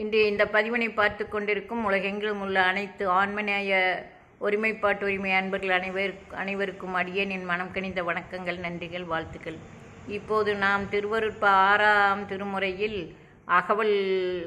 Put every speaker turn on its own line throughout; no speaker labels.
இன்று இந்த பதிவினை பார்த்து கொண்டிருக்கும் உலகெங்கிலும் உள்ள அனைத்து ஆன்மநேய ஒருமைப்பாட்டு உரிமை அன்பர்கள் அனைவர் அனைவருக்கும் அடியேனின் மனம் கனிந்த வணக்கங்கள் நன்றிகள் வாழ்த்துக்கள். இப்போது நாம் திருவருட்ப ஆறாம் திருமுறையில் அகவல்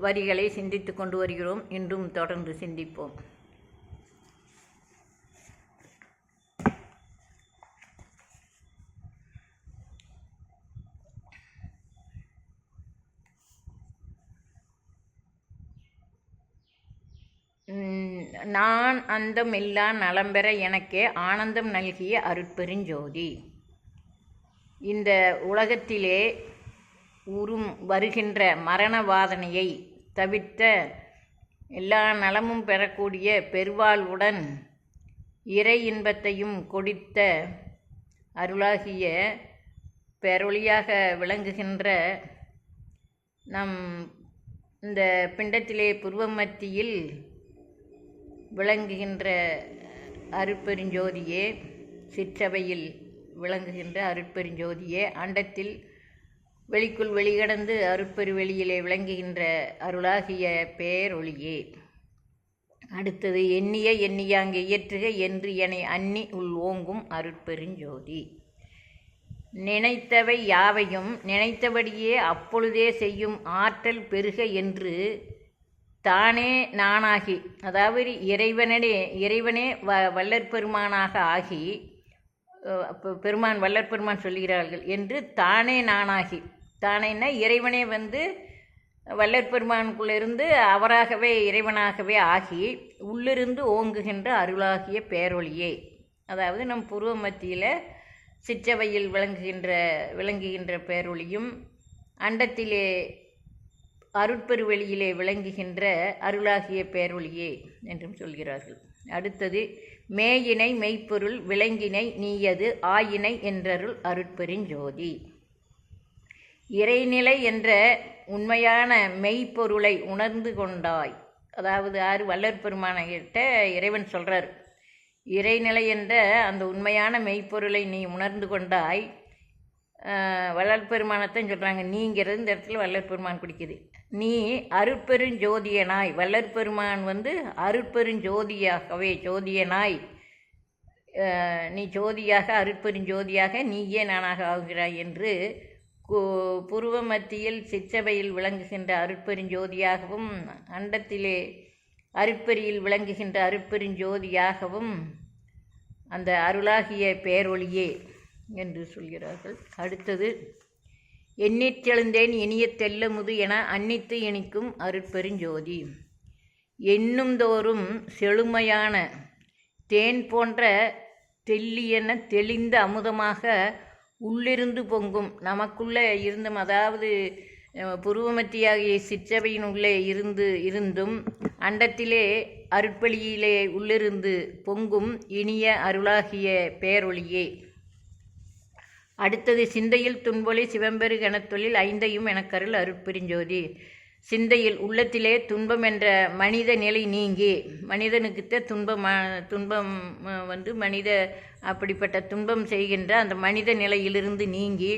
வரிகளை சிந்தித்து கொண்டு வருகிறோம். இன்றும் தொடர்ந்து சிந்திப்போம். நான் அந்தமில்லா நலம்பெற எனக்கே ஆனந்தம் நல்கிய அருட்பெருஞ்சோதி. இந்த உலகத்திலே உறும் வருகின்ற மரண வாதனையை தவிர்த்த எல்லா நலமும் பெறக்கூடிய பெருவாழ்வுடன் இறை இன்பத்தையும் கொடித்த அருளாகிய பேரொளியாக விளங்குகின்ற நம் இந்த பிண்டத்திலே புருவ மத்தியில் விளங்குகின்ற அருட்பெருஞ்சோதியே சிற்றவையில் விளங்குகின்ற அருட்பெருஞ்சோதியே அண்டத்தில் வெளிக்குள் வெளிகடந்து அருட்பெருவெளியிலே விளங்குகின்ற அருளாகிய பேரொளியே. அடுத்தது எண்ணிய எண்ணியாங்க இயற்றுக என்று என்னை அன்னி உள் ஓங்கும் அருட்பெருஞ்சோதி. நினைத்தவை யாவையும் நினைத்தபடியே அப்பொழுதே செய்யும் ஆற்றல் பெருக என்று தானே நானாகி அதாவது இறைவனே இறைவனே வ வல்லற்பெருமானாக ஆகி அஹ் பெருமான் வல்லற்பெருமான் சொல்கிறார்கள் என்று தானே நானாகி. தானேன்னா இறைவனே வந்து வல்லற்பெருமானுக்குள்ளிருந்து அவராகவே இறைவனாகவே ஆகி உள்ளிருந்து ஓங்குகின்ற அருளாகிய பேரொழியே அதாவது நம் புருவ மத்தியில் சிற்றவையில் விளங்குகின்ற விளங்குகின்ற பேரொழியும் அண்டத்திலே அருட்பெருவெளியிலே விளங்குகின்ற அருளாகிய பேரொழியே என்றும் சொல்கிறார்கள். அடுத்தது மேயினை மெய்ப்பொருள் விளங்கினை நீயது ஆயினை என்றருள் அருட்பெருஞ்சோதி. இறைநிலை என்ற உண்மையான மெய்ப்பொருளை உணர்ந்து கொண்டாய். அதாவது ஆறு வல்லற் பெருமானகிட்ட இறைவன் சொல்கிறார் இறைநிலை என்ற அந்த உண்மையான மெய்ப்பொருளை நீ உணர்ந்து கொண்டாய். வள்ளல் பெருமானத்தை சொல்கிறாங்க நீங்கிறது இந்த இடத்துல வள்ளல் பெருமான் குடிக்குது. நீ அருட்பெருஞ்சோதியனாய். வல்லற்பெருமான் வந்து அருட்பெருஞ்சோதியாகவே ஜோதியனாய். நீ ஜோதியாக அருட்பெருஞ்சோதியாக நீயே நானாக ஆகிறாய் என்று கு- புருவ மத்தியில் சிற்றவையில் விளங்குகின்ற அருட்பெருஞ்சோதியாகவும் அண்டத்திலே அருட்பெரியில் விளங்குகின்ற அருட்பெருஞ்சோதியாகவும் அந்த அருளாகிய பேரொழியே என்று சொல்கிறார்கள். அடுத்தது எண்ணிற்றெழுந்தேன் இனிய தெல்லமுது என அன்னித்து இனிக்கும் அருட்பெருஞ்சோதி. எண்ணும்தோறும் செழுமையான தேன் போன்ற தெல்லியென தெளிந்த அமுதமாக உள்ளிருந்து பொங்கும். நமக்குள்ளே இருந்தும் அதாவது புருவமத்தியாகிய சிற்றவையின் உள்ளே இருந்து இருந்தும் அண்டத்திலே அருட்பலியிலே உள்ளிருந்து பொங்கும் இனிய அருளாகிய பேரொளியே. அடுத்தது சிந்தையில் துன்பொலி சிவம்பெரு கணத்தொழில் ஐந்தையும் எனக்கருள் அருட்பெருஞ்சோதி. சிந்தையில் உள்ளத்திலே துன்பம் என்ற மனித நிலை நீங்கி மனிதனுக்குத்த துன்பம் துன்பம் வந்து மனித அப்படிப்பட்ட துன்பம் செய்கின்ற அந்த மனித நிலையிலிருந்து நீங்கி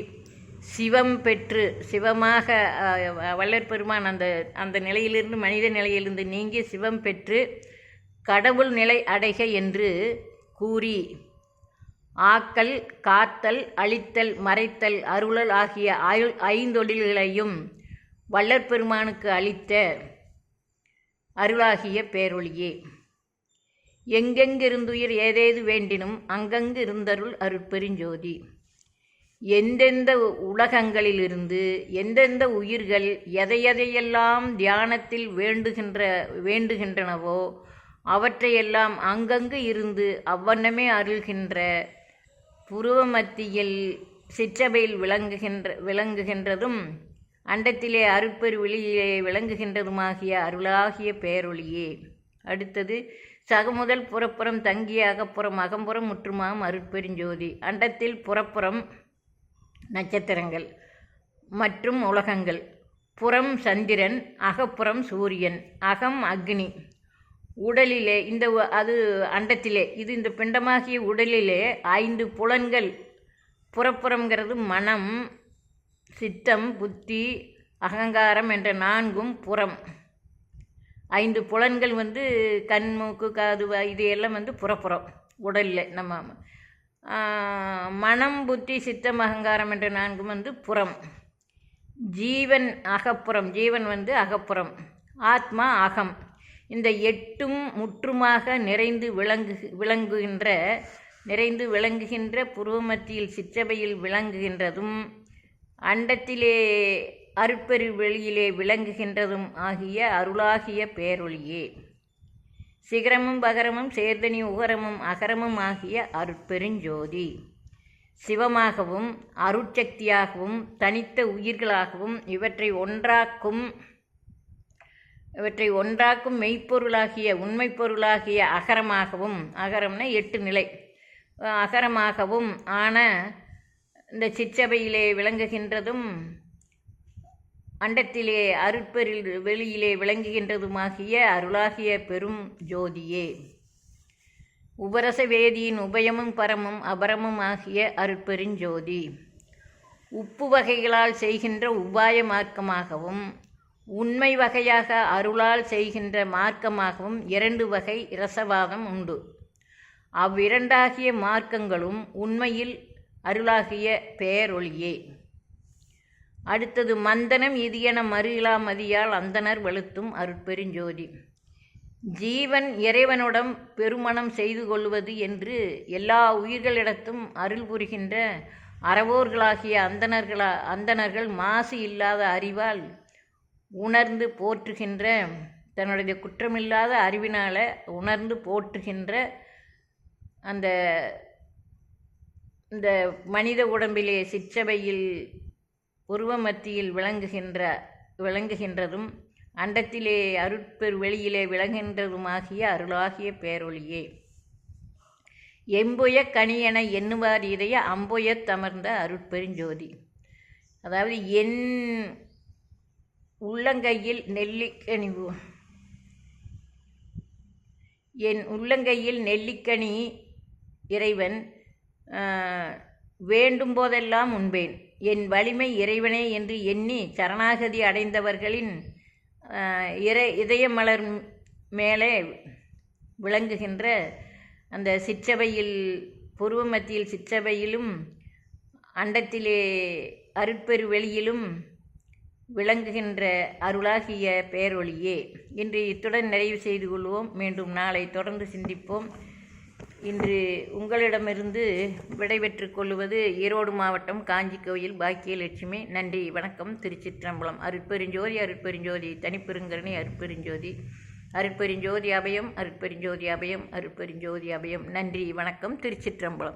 சிவம் பெற்று சிவமாக அஹ், பெருமான் அந்த அந்த நிலையிலிருந்து மனித நிலையிலிருந்து நீங்கி சிவம் பெற்று கடவுள் நிலை அடைக என்று கூறி ஆக்கல் காத்தல் அழித்தல் மறைத்தல் அருளல் ஆகிய ஆயுள் ஐந்தொழில்களையும் வள்ளற்பெருமானுக்கு அளித்த அருளாகிய பேரொழியே. எங்கெங்கிருந்துயிர் ஏதேது வேண்டினும் அங்கங்கு இருந்தருள் அருட்பெருஞ்சோதி எந்தெந்த உலகங்களிலிருந்து எந்தெந்த உயிர்கள் எதையதையெல்லாம் தியானத்தில் வேண்டுகின்ற வேண்டுகின்றனவோ அவற்றையெல்லாம் அங்கங்கு இருந்து அவ்வண்ணமே அருள்கின்ற புருவ மத்தியில் சிற்றபையில் விளங்குகின்ற விளங்குகின்றதும் அண்டத்திலே அருட்பெருவெளியிலே விளங்குகின்றதுமாகிய அருளாகிய பேரொளியே. அடுத்தது சகமுதல் புறப்புறம் தங்கிய அகப்புறம் அகம்புறம் முற்றுமாம் அருட்பெருஞ்சோதி. அண்டத்தில் புறப்புறம் நட்சத்திரங்கள் மற்றும் உலகங்கள். புறம் சந்திரன் அகப்புறம் சூரியன் அகம் அக்னி. உடலிலே இந்த அது அண்டத்திலே இது இந்த பிண்டமாகிய உடலிலே ஐந்து புலன்கள். புறப்புறங்கிறது மனம் சித்தம் புத்தி அகங்காரம் என்ற நான்கும் புறம். ஐந்து புலன்கள் வந்து கண் மூக்கு காது இது எல்லாம் வந்து புறப்புறம் உடலில் நம்ம. மனம் புத்தி சித்தம் அகங்காரம் என்ற நான்கும் வந்து புறம். ஜீவன் அகப்புறம் ஜீவன் வந்து அகப்புறம். ஆத்மா அகம். இந்த எட்டும் முற்றுமாக நிறைந்து விளங்கு விளங்குகின்ற நிறைந்து விளங்குகின்ற புருவமத்தியில் சிற்றபையில் விளங்குகின்றதும் அண்டத்திலே அருட்பெரு வெளியிலே விளங்குகின்றதும் ஆகிய அருளாகிய பேரொளியே சிகரமும் பகரமும் சேர்தனி உகரமும் அகரமும் ஆகிய அருட்பெருஞ்சோதி. சிவமாகவும் அருட்சக்தியாகவும் தனித்த உயிர்களாகவும் இவற்றை ஒன்றாக்கும் இவற்றை ஒன்றாக்கும் மெய்ப்பொருளாகிய உண்மை பொருளாகிய அகரமாகவும் அகரம்னா எட்டு நிலை. அகரமாகவும் ஆன இந்த சிற்றபையிலே விளங்குகின்றதும் அண்டத்திலே அருட்பெரில் வெளியிலே விளங்குகின்றதுமாகிய அருளாகிய பெரும் ஜோதியே. உபரச வேதியின் உபயமும் பரமும் அபரமும் ஆகிய அருட்பெருஞ்சோதி உப்பு வகைகளால் செய்கின்ற உபாய மார்க்கமாகவும் உண்மை வகையாக அருளால் செய்கின்ற மார்க்கமாகவும் இரண்டு வகை இரசவாதம் உண்டு. அவ்விரண்டாகிய மார்க்கங்களும் உண்மையில் அருளாகிய பேரொழியே. அடுத்தது மந்தனம் இது என மறு மதியால் அந்தனர் வெளுத்தும் அருட்பெருஞ்சோதி. ஜீவன் இறைவனுடன் பெருமணம் செய்து கொள்வது என்று எல்லா உயிர்களிடத்தும் அருள் புரிகின்ற அறவோர்களாகிய அந்தணர்களா அந்தணர்கள் மாசு இல்லாத அறிவால் உணர்ந்து போற்றுகின்ற தன்னுடைய குற்றமில்லாத அறிவினால் உணர்ந்து போற்றுகின்ற அந்த இந்த மனித உடம்பிலே சிற்றவையில் உருவ மத்தியில் விளங்குகின்ற விளங்குகின்றதும் அண்டத்திலே அருட்பெரு வெளியிலே விளங்குகின்றதுமாகிய அருளாகிய பேரொழியே எம்புய கனியென எண்ணுவார் இதய அம்புயத் தமர்ந்த அருட்பெருஞ்சோதி அதாவது என் உள்ளங்கையில் நெல்லிக்கனி என் உள்ளங்கையில் நெல்லிக்கனி இறைவன் வேண்டும் போதெல்லாம் உண்பேன். என் வலிமை இறைவனே என்று எண்ணி சரணாகதி அடைந்தவர்களின் இறை இதயமலர் மேலே விளங்குகின்ற அந்த சிற்றபையில் புருவ மத்தியில் சிற்றபையிலும் அண்டத்திலே அருட்பெரு வெளியிலும் விளங்குகின்ற அருளாகிய பேரொழியே. இன்று இத்துடன் நிறைவு செய்து கொள்வோம். மீண்டும் நாளை தொடர்ந்து சிந்திப்போம். இன்று உங்களிடமிருந்து விடைபெற்று கொள்வது ஈரோடு மாவட்டம் காஞ்சி கோயில் பாக்கியலட்சுமி. நன்றி வணக்கம். திருச்சிற்றம்பலம். அருட்பெருஞ்சோதி அருட்பெருஞ்சோதி. தனிப்பெருங்கரணி அருட்பெருஞ்சோதி. அருட்பெருஞ்சோதி அபயம் அருட்பெருஞ்சோதி அபயம் அருட்பெருஞ்சோதி அபயம். நன்றி வணக்கம். திருச்சிற்றம்பலம்.